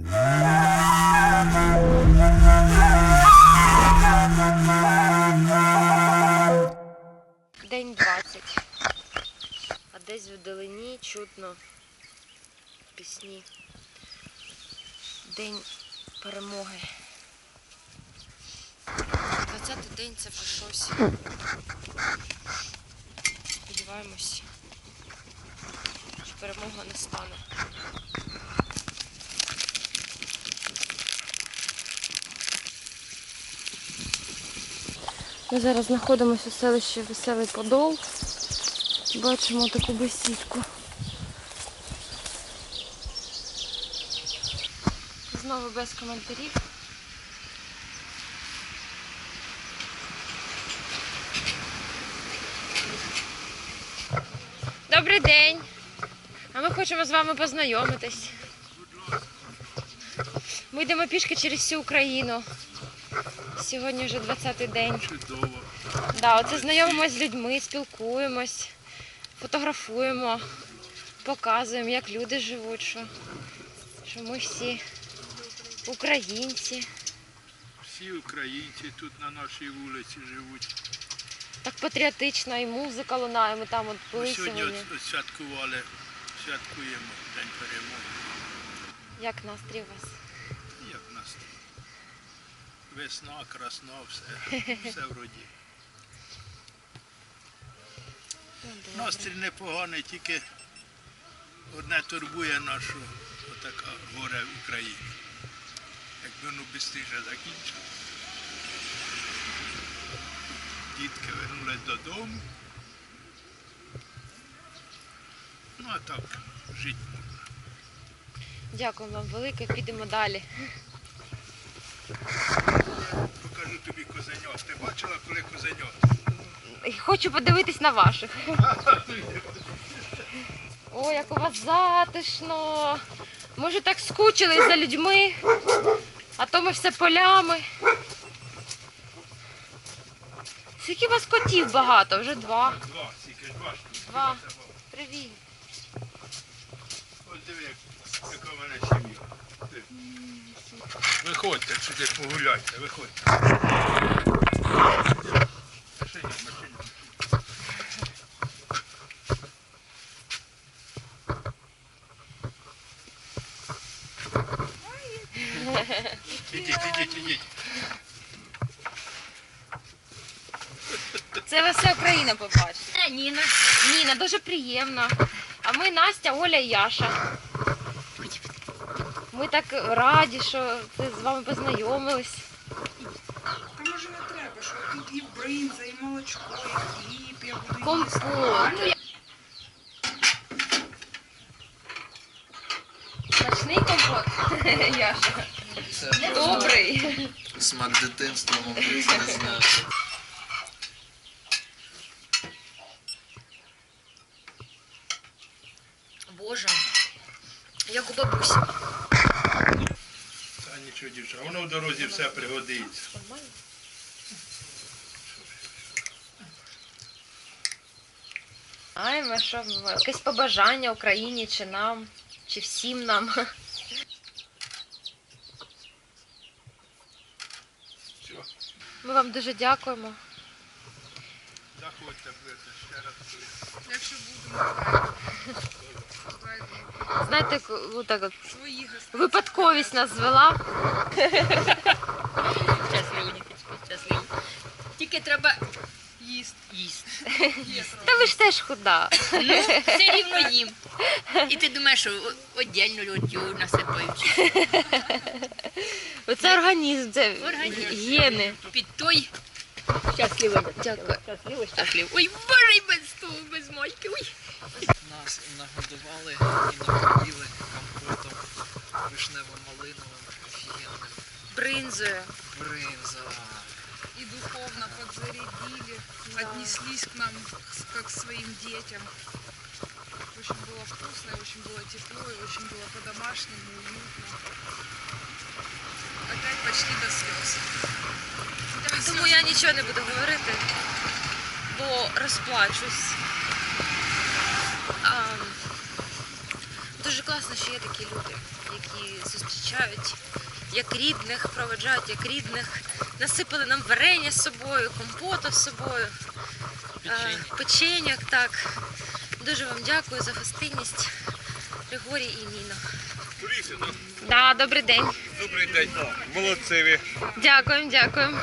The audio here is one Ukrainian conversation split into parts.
День 20. А десь вдалині чутно пісні. День перемоги. 20-й день це щось. Сподіваємось, що перемога не стане. Ми зараз знаходимося у селищі Веселий Подол. Бачимо таку бесідку. Знову без коментарів. Добрий день! А ми хочемо з вами познайомитись. Ми йдемо пішки через всю Україну. Сьогодні вже 20-й день. Чудово. Да, оце знайомимося з людьми, спілкуємось, фотографуємо, показуємо, як люди живуть, що, що ми всі українці. Всі українці тут на нашій вулиці живуть. Так патріотично і музика лунає. Ми там от були Ми сьогодні сьогодні. от святкували, святкуємо День перемоги. Як настрій у вас? Як в нас тут? Весна, красна, все, все вроді. Настрій непоганий, тільки одне турбує нашу отака горе в Україні. Якби воно швидше закінчилось. Дітки вернулись додому. Ну а так, жити можна. Дякую вам велике, підемо далі. Покажу тобі козеньок. Ти бачила, коли козеньок? Хочу подивитись на ваших. О, як у вас затишно. Ми вже так скучили за людьми, а то ми все полями. Скільки у вас котів багато? Вже два. Два, тільки два. Два. Привіт. Ось диви, яка в мене сім'я. Диви. Виходьте сюди, погуляйте, виходьте. Машині, машині. Ідіть, ідіть, ідіть. Це ви вся Україна побачите. Ніна. Ніна, дуже приємно. А ми Настя, Оля і Яша. Ми так раді, що з вами познайомились. Та може не треба, що тут і бринза, і молочко, і хліб, я буду їсти. Компот. Смачний компот, Яша. Добрий. смак дитинства, мабуть, не знаю. Боже, як у бабусі. Та нічого, дівчата, воно в дорозі все пригодиться. Ай, ми що, ми- якесь побажання Україні чи нам, чи всім нам. Ми вам дуже дякуємо. заходьте, будете ще раз. Якщо будемо правильно. Знаєте, отак от випадковість нас звела. Щасливі, щасливі. Тільки треба Їсти. їсти. Та ви ж теж худа. Ну, все рівно їм. І ти думаєш, що о- отдельно льотю насипаючи. Оце організм, це Організм. гени. Під той щасливо. Дякую. Щасливо, щасливо. Ой, боже, і без того, без майки. Ой. Нас нагодували і напоїли компотом вишнево-малиновим, офігенним. Бринзою. Бринза. И духовно подзарядили, отнеслись к нам с- как к своим детям. Очень было вкусно, и очень было тепло, и очень было по-домашнему, уютно. Опять почти до слез. Тому я нічого не буду говорити, бо розплачусь. А, дуже класно, що є такі люди, які зустрічають як рідних, проведжають як рідних, насипали нам варення з собою, компоту з собою, е, печеньок, так. Дуже вам дякую за гостинність, Григорій і Ніно. Да, добрий день. Добрий день. Молодці ви. Дякуємо, дякуємо.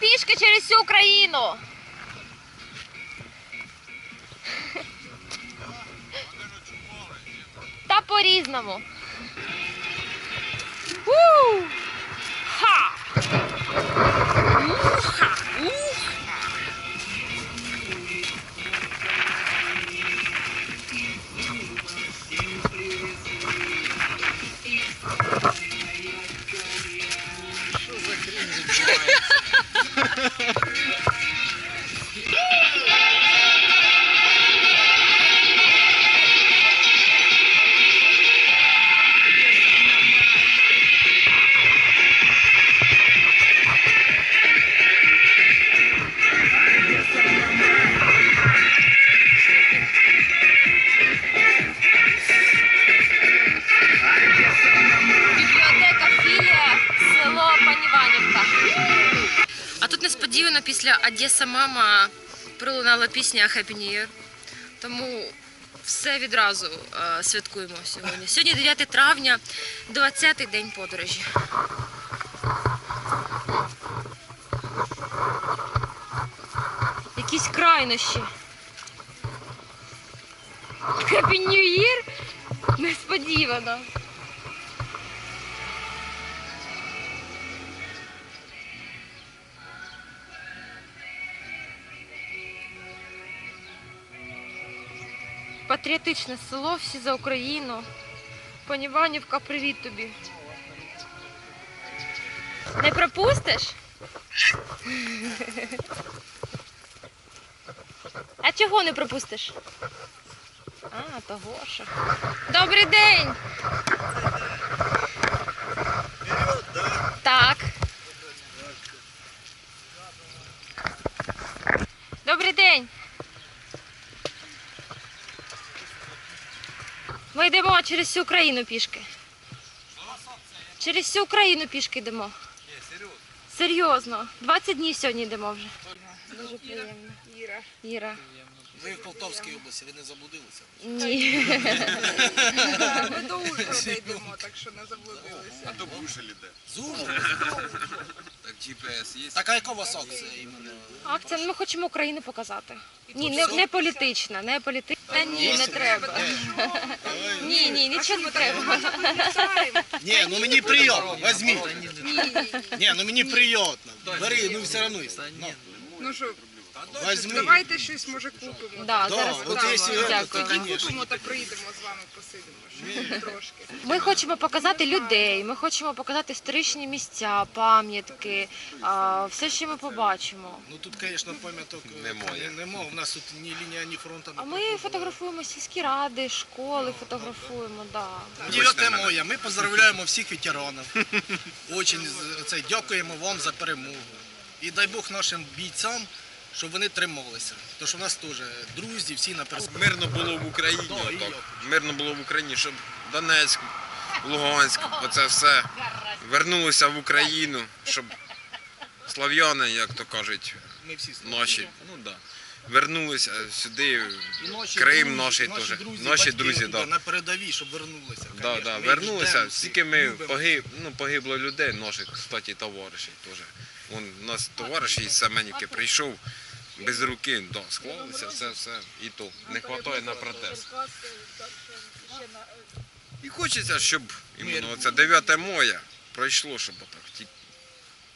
Пішки через всю Україну. Та по-різному. Після Одеса мама пролунала пісня Happy New Year. Тому все відразу е, святкуємо сьогодні. Сьогодні 9 травня, 20-й день подорожі. Якісь крайнощі. Happy New Year? Несподівано. Патріотичне село, всі за Україну. Паніванівка, привіт тобі. Не пропустиш? А чого не пропустиш? А, того що. Добрий день! Так. Добрий день! Ми йдемо через всю Україну пішки. Через всю Україну пішки йдемо. Серйозно. 20 днів сьогодні йдемо вже. Дуже приємно. Іра. Іра. Ви в Полтавській області, ви не заблудилися? Ні. Ми до Ужгорода йдемо, так що не заблудилися. То бушелі де. З Ужгорода? Так GPS є. Так а яка у вас акція іменно? Акція, ну ми хочемо Україну показати. Ні, не, не політична, не політична. Та ні, не треба. Ні, ні, нічого не треба. Ні, ну мені приємно, візьміть. Ні, ну мені приємно. Бери, ну все одно. Ну, Ну що, Візьми. давайте щось може купимо. Да, Да, зараз от купимо. якщо это, Дякую. то, Тоді конечно. купимо та приїдемо з вами посидимо. ще Трошки. Ми хочемо показати людей, ми хочемо показати історичні місця, пам'ятки, а, все, що ми побачимо. Ну тут, звісно, пам'яток Немає. не- нема. У нас тут ні лінія, ні фронту. А ми фотографуємо сільські ради, школи фотографуємо, да. 9 моя. Ми поздравляємо всіх ветеранів. Очень з- це, дякуємо вам за перемогу. І дай Бог нашим бійцям, щоб вони трималися. Тому що в нас теж друзі, всі на перспективу. Мирно було в Україні. Отак. Мирно було в Україні, щоб Донецьк, Луганськ, оце все вернулося в Україну, щоб слав'яни, як то кажуть, Ми всі наші, ну да, вернулися сюди. І наші Крим друзі, наш теж. Наші батьки друзі, да. на передовій, щоб вернулися. Да, конечно. да, Ми вернулися. ждемо всіх, Скільки ми любимо. погиб, ну, погибло людей, наших, кстати, товаришів теж. Вон, у нас товариш із Семенівки прийшов без руки, да, склалися, все, все, і то. Не вистачає на протез. І хочеться, щоб іменно оце 9 моя пройшло, щоб отак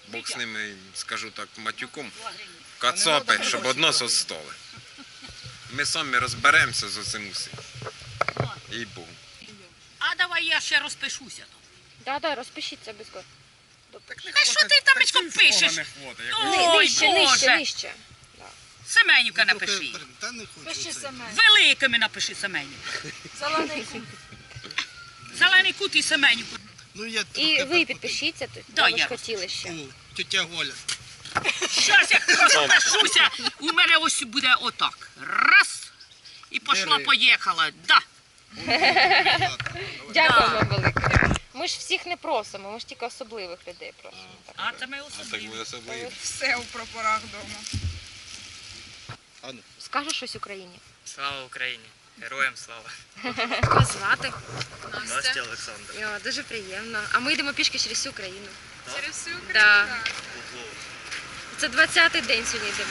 Бог з ними, скажу так, матюком, кацапи, щоб одно стали. Ми самі розберемося з цим усім. І Богу. А давай я ще розпишуся. Да, да, розпишіться без код. Та що ти там пишеш? Ой, Нижче, нижче, нижче. Семенівка напиши. Та не хочу. це. Великими напиши Семенівку. Зелений кут і Семенівку. Ну, я І трохи ви підпишіться тут. Да, ви ж хотіли ще. О, тетя Голя. Щас як розпишуся, у мене ось буде отак. Раз. І пошла, поїхала. Да. Дякую вам велике. Ми ж всіх не просимо, ми ж тільки особливих людей просимо. Так. А це ми Так особливі. ми особливі. Все у прапорах вдома. Скажеш щось Україні? Слава Україні! Героям слава! Вас звати? Настя Олександр. О, дуже приємно. А ми йдемо пішки через всю Україну. Через всю Україну. Да. Це 20-й день сьогодні йдемо.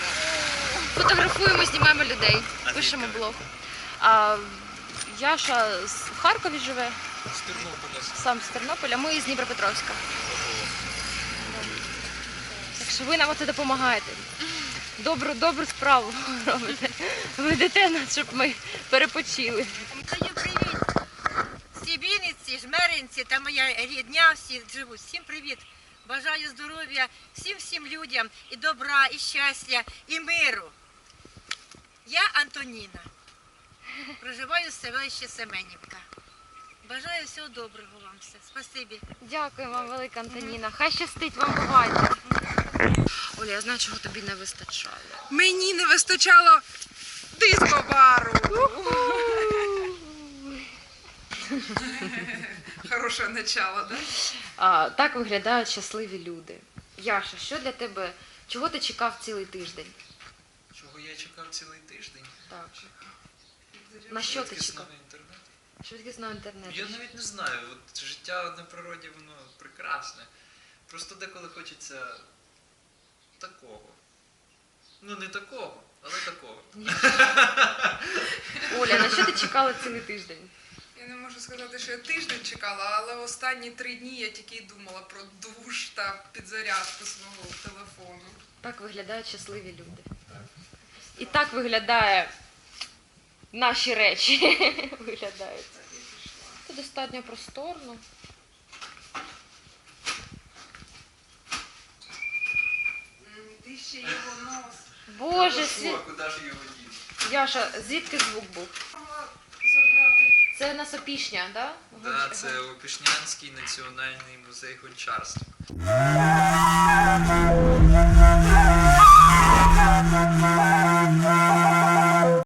Фотографуємо, знімаємо людей, пишемо блог. А Яша з в Харкові живе, З Тернополя. сам з Тернополя, ми з Дніпропетровська. Так що ви нам оце допомагаєте. Добру, добру справу робите. Ведете нас, щоб ми перепочили. Даю привіт. Всі Вінниці, Жмеринці та моя рідня всі живуть. Всім привіт. Бажаю здоров'я всім всім людям і добра, і щастя, і миру. Я Антоніна. Проживаю в селищі Семенівка. Бажаю всього доброго вам все. Спасибі. Дякую вам, велика Антоніна. Хай щастить вам бувайте. Оля, я знаю, чого тобі не вистачало. Мені не вистачало диско-бару. Хороше начало, да? А, так виглядають щасливі люди. Яша, що для тебе? Чого ти чекав цілий тиждень? Чого я чекав цілий тиждень? Так. На що ти чекав? інтернету. Швидкісного інтернету. Я навіть не знаю, от життя на природі воно прекрасне. Просто деколи хочеться такого. Ну не такого, але такого. Оля, на що ти чекала цілий тиждень? Я не можу сказати, що я тиждень чекала, але останні три дні я тільки й думала про душ та підзарядку свого телефону. Так виглядають щасливі люди. І так виглядає наші речі. Виглядають. Це достатньо просторно. Боже, сві... Яша, звідки звук був? Це у нас опішня, так? Да? Так, да, це Опішнянський національний музей гончарства. Thank you.